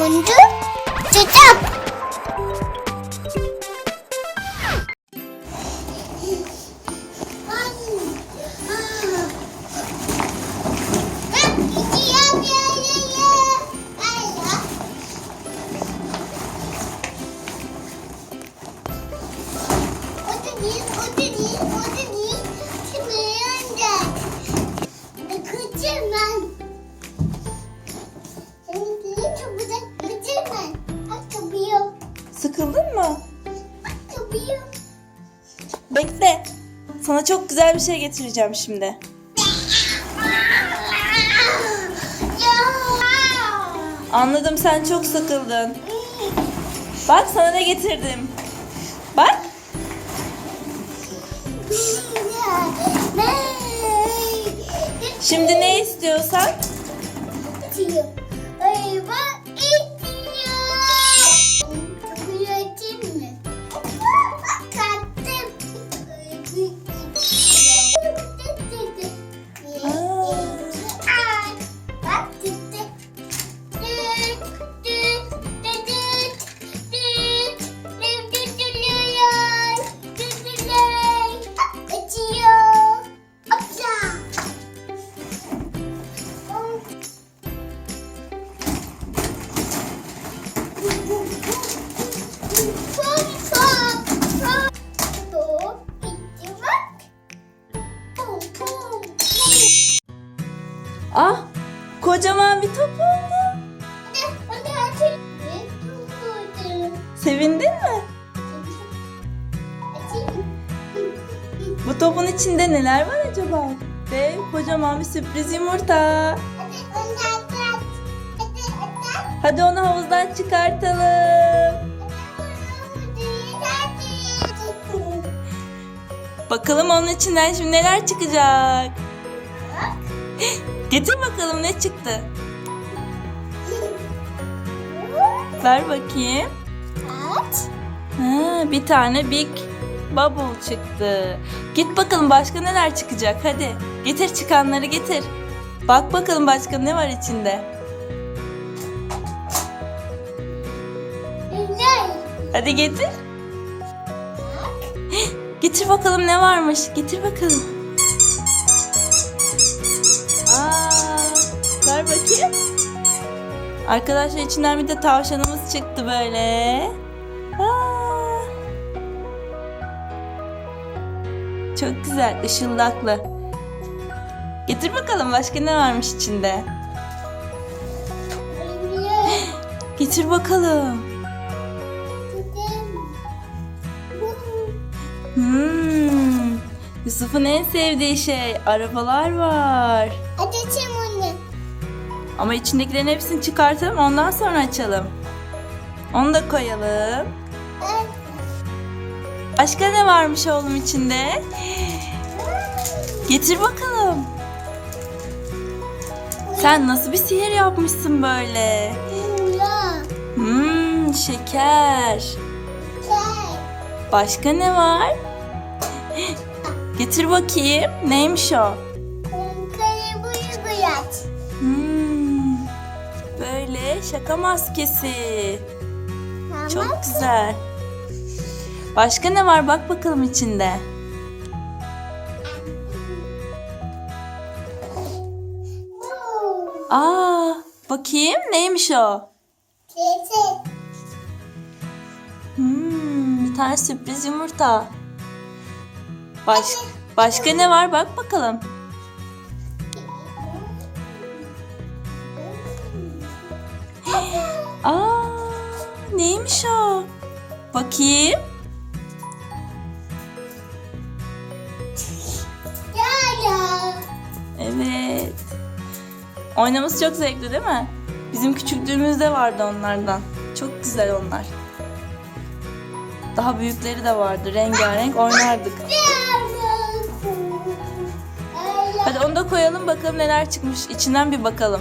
going to. Sıkıldın mı? Bak kapıyor. Bekle. Sana çok güzel bir şey getireceğim şimdi. Anladım sen çok sıkıldın. Bak sana ne getirdim. Bak. Şimdi ne istiyorsan. Bu topun içinde neler var acaba? Dev kocaman bir sürpriz yumurta. Hadi onu havuzdan çıkartalım. Bakalım onun içinden şimdi neler çıkacak. Getir bakalım ne çıktı. Ver bakayım. Ha, bir tane Big Bubble çıktı. Git bakalım başka neler çıkacak hadi. Getir çıkanları getir. Bak bakalım başka ne var içinde. Hadi getir. Getir bakalım ne varmış. Getir bakalım. Aa, ver bakayım. Arkadaşlar içinden bir de tavşanımız çıktı böyle. Aa. Çok güzel, ışıldaklı. Getir bakalım başka ne varmış içinde. Getir bakalım. Hmm. Yusuf'un en sevdiği şey arabalar var. Açayım onu. Ama içindekilerin hepsini çıkartalım ondan sonra açalım. Onu da koyalım. Başka ne varmış oğlum içinde? Getir bakalım. Sen nasıl bir sihir yapmışsın böyle? Hmm, şeker. Başka ne var? Getir bakayım. Neymiş o? Hmm, böyle şaka maskesi. Çok güzel. Başka ne var? Bak bakalım içinde. Aa, bakayım neymiş o? Tete. Hmm, bir tane sürpriz yumurta. Baş, başka ne var? Bak bakalım. Aa, neymiş o? Bakayım. Evet. Oynaması çok zevkli değil mi? Bizim küçüklüğümüzde vardı onlardan. Çok güzel onlar. Daha büyükleri de vardı. Rengarenk oynardık. Hadi onu da koyalım bakalım neler çıkmış. İçinden bir bakalım.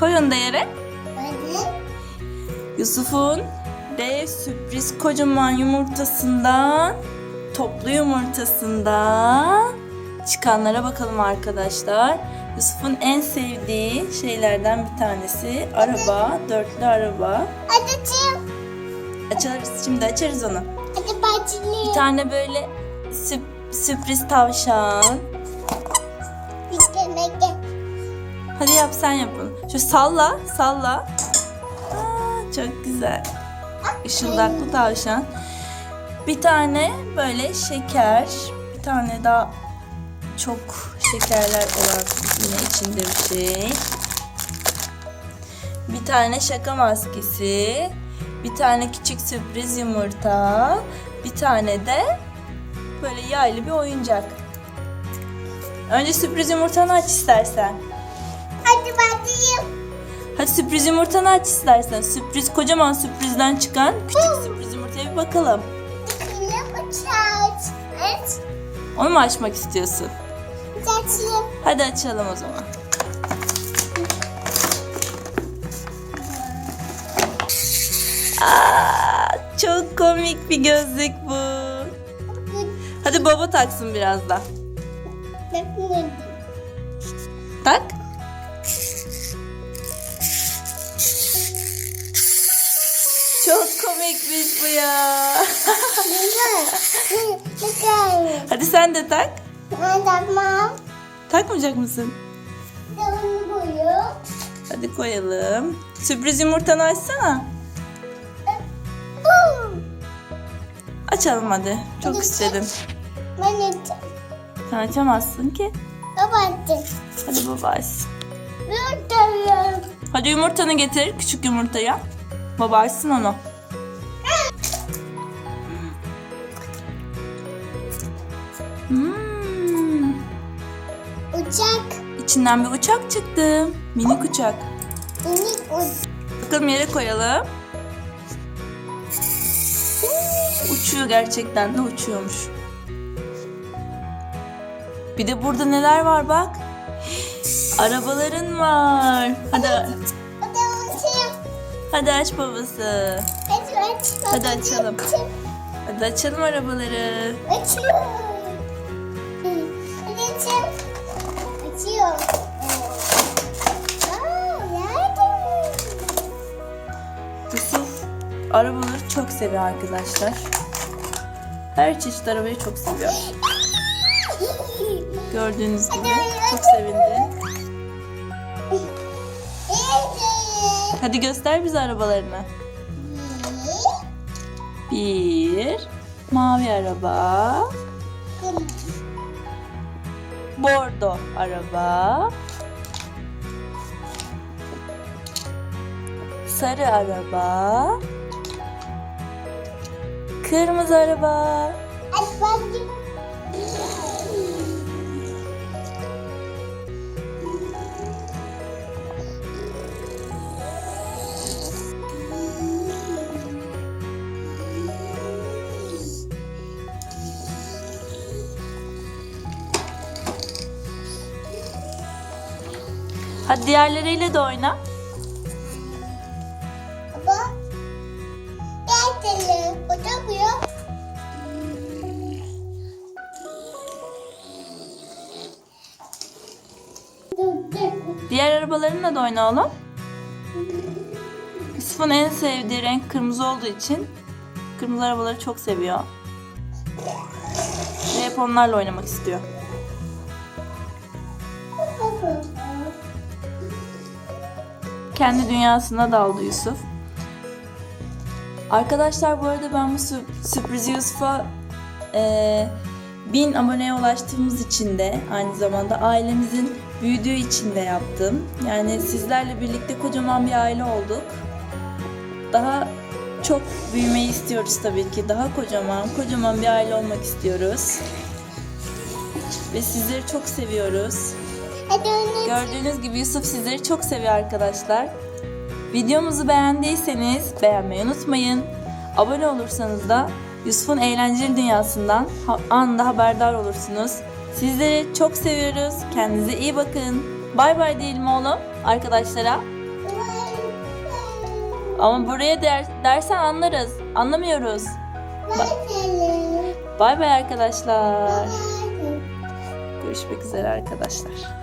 Koy onu da yere. Yusuf'un dev sürpriz kocaman yumurtasından, toplu yumurtasından çıkanlara bakalım arkadaşlar. Yusuf'un en sevdiği şeylerden bir tanesi araba, dörtlü araba. Hadi açayım. Açarız, şimdi açarız onu. Hadi Bir başlayayım. tane böyle sürp- sürpriz tavşan. Hadi yap sen yapın. Şu salla, salla. Aa, çok güzel. Işıldaklı tavşan. Bir tane böyle şeker. Bir tane daha çok şekerler olan yine içinde bir şey. Bir tane şaka maskesi. Bir tane küçük sürpriz yumurta. Bir tane de böyle yaylı bir oyuncak. Önce sürpriz yumurtanı aç istersen. Hadi başlayayım. Hadi sürpriz yumurtanı aç istersen. Sürpriz kocaman sürprizden çıkan küçük sürpriz yumurtaya bir bakalım. Bakalım uçaç. Evet. Onu mu açmak istiyorsun? Açayım. Hadi açalım o zaman. Aa, çok komik bir gözlük bu. Hadi baba taksın biraz da. Tak. Çok komikmiş bu ya. Hadi sen de tak. Ben tamam. Takmayacak mısın? Tamam boyu. Hadi koyalım. Sürpriz yumurtanı açsana. Bum. Açalım hadi. Çok Hadi istedim. Ben açayım. Sen açamazsın ki. Kapattım. Hadi baba açsın. Buradayım. Hadi yumurtanı getir. Küçük yumurtayı. Baba açsın onu. Hmm. Uçak. İçinden bir uçak çıktı. Minik uçak. Minik uçak. Bakalım yere koyalım. Uçuyor gerçekten de uçuyormuş. Bir de burada neler var bak. Arabaların var. Hadi Hadi açayım. hadi aç babası. Hadi aç. Hadi açalım. Hadi açalım arabaları. Açıyorum. Yusuf arabaları çok seviyor arkadaşlar. Her çeşit arabayı çok seviyor. Gördüğünüz gibi çok sevindi. Hadi göster bize arabalarını. Bir mavi araba, bordo araba, sarı araba, kırmızı araba. Hadi diğerleriyle de oyna. Arabalarınla da oyna oğlum. Yusuf'un en sevdiği renk kırmızı olduğu için kırmızı arabaları çok seviyor. Ve hep onlarla oynamak istiyor. Kendi dünyasına daldı Yusuf. Arkadaşlar bu arada ben bu sü- sürprizi Yusuf'a eee, bin aboneye ulaştığımız için de aynı zamanda ailemizin büyüdüğü için de yaptım. Yani sizlerle birlikte kocaman bir aile olduk. Daha çok büyümeyi istiyoruz tabii ki. Daha kocaman, kocaman bir aile olmak istiyoruz. Ve sizleri çok seviyoruz. Gördüğünüz gibi Yusuf sizleri çok seviyor arkadaşlar. Videomuzu beğendiyseniz beğenmeyi unutmayın. Abone olursanız da Yusuf'un eğlenceli dünyasından anında haberdar olursunuz. Sizleri çok seviyoruz. Kendinize iyi bakın. Bay bay diyelim oğlum arkadaşlara. Ama buraya der, dersen anlarız. Anlamıyoruz. Bay bay arkadaşlar. Görüşmek üzere arkadaşlar.